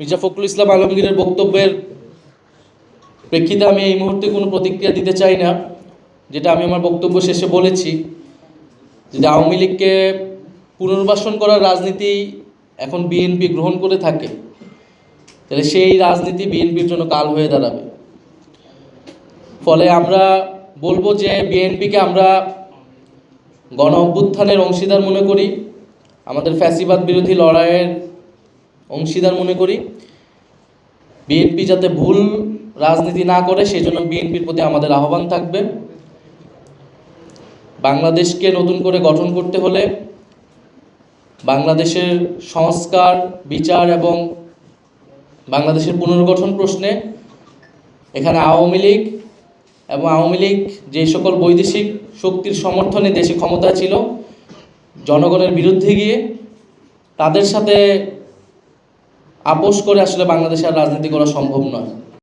মির্জা ফখরুল ইসলাম আলমগীরের বক্তব্যের প্রেক্ষিতে আমি এই মুহূর্তে কোনো প্রতিক্রিয়া দিতে চাই না, যেটা আমি আমার বক্তব্য শেষে বলেছি যদি আওয়ামী লীগকে পুনর্বাসন করার রাজনীতি এখন বিএনপি গ্রহণ করে থাকে, তাহলে সেই রাজনীতি বিএনপির জন্য কাল হয়ে দাঁড়াবে। ফলে আমরা বলব যে বিএনপিকে আমরা গণ অভ্যুত্থানের অংশীদার মনে করি, আমাদের ফ্যাসিবাদ বিরোধী লড়াইয়ের অংশীদার মনে করি। বিএনপি যাতে ভুল রাজনীতি না করে সেই জন্য বিএনপির প্রতি আমাদের আহ্বান থাকবে। বাংলাদেশকে নতুন করে গঠন করতে হলে বাংলাদেশের সংস্কার, বিচার এবং বাংলাদেশের পুনর্গঠন প্রশ্নে এখানে আওয়ামী লীগ এবং আওয়ামী লীগ যে সকল বৈদেশিক শক্তির সমর্থনে দেশে ক্ষমতা ছিল, জনগণের বিরুদ্ধে গিয়ে তাদের সাথে আপোষ করে আসলে বাংলাদেশে আর রাজনীতি করা সম্ভব নয়।